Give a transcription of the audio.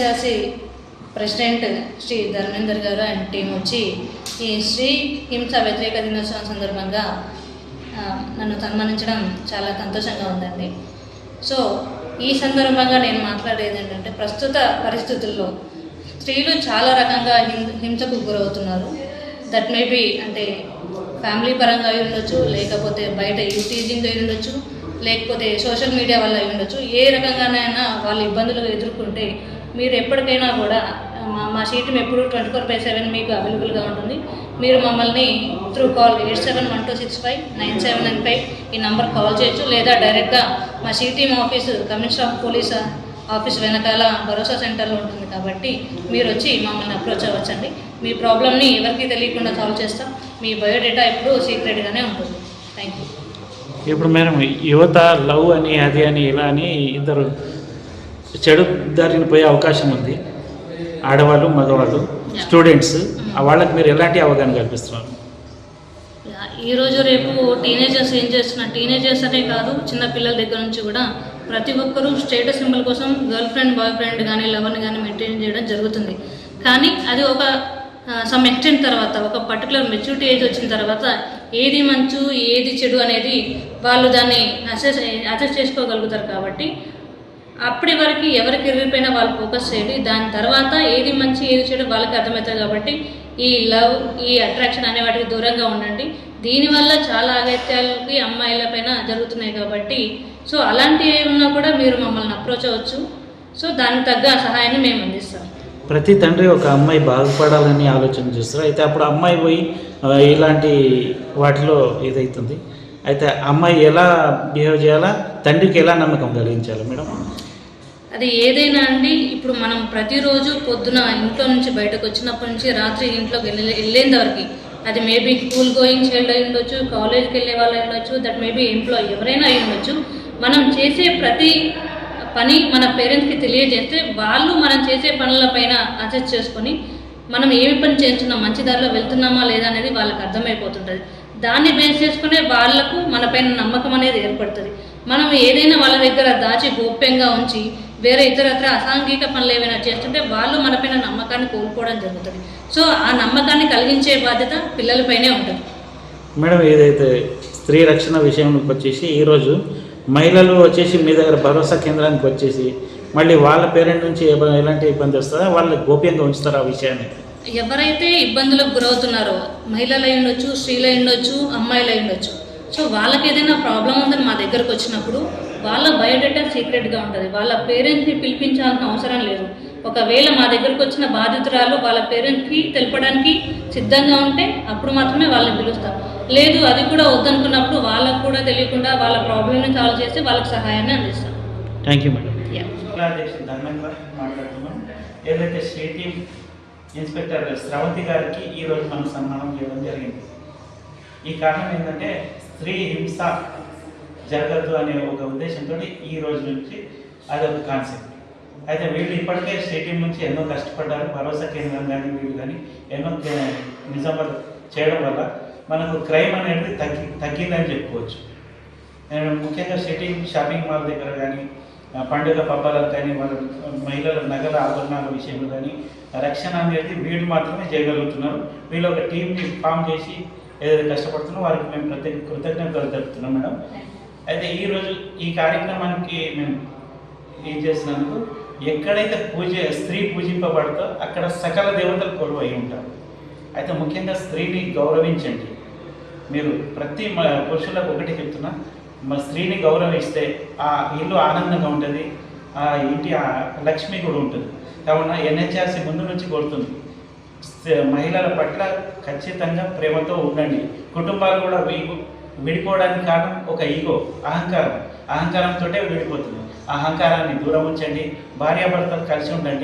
టీఎన్హెచ్ఆర్సి president Shri Dharmender గారు and team వచ్చి ఈ శ్రీ హింస వ్యతిరేక దినోత్సవం సందర్భంగా నన్ను సన్మానించడం చాలా సంతోషంగా ఉందండి. సో ఈ సందర్భంగా నేను మాట్లాడేది ఏంటంటే ప్రస్తుత పరిస్థితుల్లో స్త్రీలు చాలా రకంగా హిం- హింసకు గురవుతున్నారు. దట్ మే బి అంటే ఫ్యామిలీ పరంగా అయి ఉండొచ్చు లేకపోతే బయట యూటీజింగ్ అయి ఉండొచ్చు లేకపోతే సోషల్ మీడియా వల్ల అయి ఉండొచ్చు ఏ రకంగానైనా వాళ్ళు ఇబ్బందులు ఎదుర్కొంటే మీరు ఎప్పటికైనా కూడా మా మా సీటు ఎప్పుడు ట్వంటీ ఫోర్ బై సెవెన్ మీకు అవైలబుల్గా ఉంటుంది. మీరు మమ్మల్ని through call eight seven one two six five nine seven nine five ఈ నంబర్ కాల్ చేయొచ్చు. లేదా డైరెక్ట్గా మా CTM office commissioner of police office వెనకాల భరోసా సెంటర్లో ఉంటుంది కాబట్టి మీరు వచ్చి మమ్మల్ని అప్రోచ్ అవ్వచ్చండి. మీ ప్రాబ్లమ్ని ఎవరికి తెలియకుండా సాల్వ్ చేస్తాం. మీ బయోడేటా ఎప్పుడు సీక్రెట్గానే ఉంటుంది. థ్యాంక్ యూ ఇప్పుడు మేడం యువత లవ్ అని అది అని ఇలా అని ఇద్దరు చెడు దారిని పోయే అవకాశం ఉంది. ఆడవాళ్ళు మగవాళ్ళు స్టూడెంట్స్ వాళ్ళకి మీరు ఎలాంటి అవగాహన కల్పిస్తున్నారు? ఈ రోజు రేపు టీనేజర్స్ ఏం చేస్తున్నారు? టీనేజర్స్ అనే కాదు చిన్న పిల్లల దగ్గర నుంచి కూడా ప్రతి ఒక్కరూ స్టేటస్ సింబల్ కోసం గర్ల్ ఫ్రెండ్ బాయ్ ఫ్రెండ్ కానీ లవర్ని కానీ మెయింటైన్ చేయడం జరుగుతుంది. కానీ అది ఒక సమ్ ఎక్స్టెంట్ తర్వాత ఒక పర్టికులర్ మెచ్యూరిటీ ఏజ్ వచ్చిన తర్వాత ఏది మంచు ఏది చెడు అనేది వాళ్ళు దాన్ని అసెస్ అసెస్ చేసుకోగలుగుతారు కాబట్టి అప్పటి వరకు ఎవరికి ఎరిగిపోయినా వాళ్ళు ఫోకస్ చేయండి. దాని తర్వాత ఏది మంచి ఏది చెడు వాళ్ళకి అర్థమవుతుంది కాబట్టి ఈ లవ్ ఈ అట్రాక్షన్ అనే వాటికి దూరంగా ఉండండి. దీనివల్ల చాలా అగత్యాలకి అమ్మాయిల పైన జరుగుతున్నాయి కాబట్టి సో అలాంటివి ఉన్నా కూడా మీరు మమ్మల్ని అప్రోచ్ అవ్వచ్చు. సో దానికి తగ్గ సహాయాన్ని మేము అందిస్తాం. ప్రతి తండ్రి ఒక అమ్మాయి బాగుపడాలని ఆలోచన చేస్తారు. అయితే అప్పుడు అమ్మాయి పోయి ఇలాంటి వాటిలో ఇదవుతుంది అయితే అమ్మాయి ఎలా బిహేవ్ చేయాలా? తండ్రికి ఎలా నమ్మకం కలిగించాలి మేడం? అది ఏదైనా అండి ఇప్పుడు మనం ప్రతిరోజు పొద్దున ఇంట్లో నుంచి బయటకు వచ్చినప్పటి నుంచి రాత్రి ఇంట్లోకి వెళ్ళే వెళ్ళేంత వరకు అది మేబీ స్కూల్ గోయింగ్ చైల్డ్ అయి ఉండొచ్చు కాలేజ్కి వెళ్ళే వాళ్ళు అయి ఉండొచ్చు దట్ మేబీ ఎంప్లాయ్ ఎవరైనా అయి ఉండొచ్చు. మనం చేసే ప్రతి పని మన పేరెంట్స్కి తెలియజేస్తే వాళ్ళు మనం చేసే పనుల పైన అసెస్ చేసుకొని మనం ఏమి పని చేస్తున్నాం మంచి దారిలో వెళ్తున్నామా లేదా అనేది వాళ్ళకి అర్థమైపోతుంటుంది. దాన్ని బేస్ చేసుకునే వాళ్ళకు మన పైన నమ్మకం అనేది ఏర్పడుతుంది. మనం ఏదైనా వాళ్ళ దగ్గర దాచి గోప్యంగా ఉంచి వేరే ఇతరత్ర అసాంఘిక పనులు ఏమైనా చేస్తుంటే వాళ్ళు మన పైన నమ్మకాన్ని కోల్పోవడం జరుగుతుంది. సో ఆ నమ్మకాన్ని కలిగించే బాధ్యత పిల్లలపైనే ఉంటుంది. మేడం ఏదైతే స్త్రీ రక్షణ విషయంలోకి వచ్చేసి ఈరోజు మహిళలు వచ్చేసి మీ దగ్గర భరోసా కేంద్రానికి వచ్చేసి మళ్ళీ వాళ్ళ పేరెంట్ నుంచి ఎలాంటి ఇబ్బంది వస్తుందో? వాళ్ళు గోప్యంగా ఉంచుతారు ఆ విషయాన్ని? ఎవరైతే ఇబ్బందులకు గురవుతున్నారో మహిళలు అయి ఉండొచ్చు స్త్రీలు అయి ఉండొచ్చు అమ్మాయిలు అయి ఉండొచ్చు సో వాళ్ళకి ఏదైనా ప్రాబ్లం ఉందని మా దగ్గరకు వచ్చినప్పుడు వాళ్ళ బయోడేటా సీక్రెట్గా ఉంటుంది. వాళ్ళ పేరెంట్స్ని పిలిపించాల్సిన అవసరం లేదు. ఒకవేళ మా దగ్గరకు వచ్చిన బాధితురాలు వాళ్ళ పేరెంట్స్కి తెలపడానికి సిద్ధంగా ఉంటే అప్పుడు మాత్రమే వాళ్ళని పిలుస్తాం. లేదు అది కూడా వద్దనుకున్నప్పుడు వాళ్ళకు కూడా తెలియకుండా వాళ్ళ ప్రాబ్లమ్ని సాల్వ్ చేసి వాళ్ళకి సహాయాన్ని అందిస్తాం. థ్యాంక్ యూ మేడం ఏదైతే ఇన్స్పెక్టర్ స్రవంతి గారికి ఈరోజు మనం సన్మానం చేయడం జరిగింది. ఈ కారణం ఏంటంటే స్త్రీ హింస జరగద్దు అనే ఒక ఉద్దేశంతో ఈ రోజు నుంచి అదొక కాన్సెప్ట్ అయితే వీళ్ళు ఇప్పటికే సిటీ నుంచి ఎన్నో కష్టపడ్డారు భరోసా కేంద్రం కానీ వీళ్ళు కానీ ఎన్నో కే- నిజామాబాద్ చేయడం వల్ల మనకు క్రైమ్ అనేది తగ్గి తగ్గిందని చెప్పుకోవచ్చు. నేను ముఖ్యంగా సిటీ షాపింగ్ మాల్ దగ్గర కానీ పండుగ పబ్బాలకు కానీ వాళ్ళ మహిళల నగల ఆభరణాల విషయంలో కానీ రక్షణ అనేది వీళ్ళు మాత్రమే చేయగలుగుతున్నారు. వీళ్ళు ఒక టీంని ఫామ్ చేసి ఏదైతే కష్టపడుతున్నారో వారికి మేము ప్రత్యేక కృతజ్ఞతలు తెలుపుతున్నాం మేడం. అయితే ఈరోజు ఈ కార్యక్రమానికి మేము ఏం చేసినందుకు ఎక్కడైతే పూజ స్త్రీ పూజింపబడతో అక్కడ సకల దేవతలు కొలువై ఉంటారు. అయితే ముఖ్యంగా స్త్రీని గౌరవించండి. మీరు ప్రతి పురుషులకు ఒకటి చెప్తున్నా మా స్త్రీని గౌరవిస్తే ఆ ఇల్లు ఆనందంగా ఉంటుంది ఆ ఇంటి లక్ష్మి కూడా ఉంటుంది. కావున ఎన్హెచ్ఆర్సీ ముందు నుంచి కోరుతుంది. మహిళల పట్ల ఖచ్చితంగా ప్రేమతో ఉండండి. కుటుంబాలు కూడా విడిపోవడానికి కారణం ఒక ఈగో అహంకారం. అహంకారంతో విడిపోతుంది. అహంకారాన్ని దూరం ఉంచండి. భార్యాభర్తలు కలిసి ఉండండి.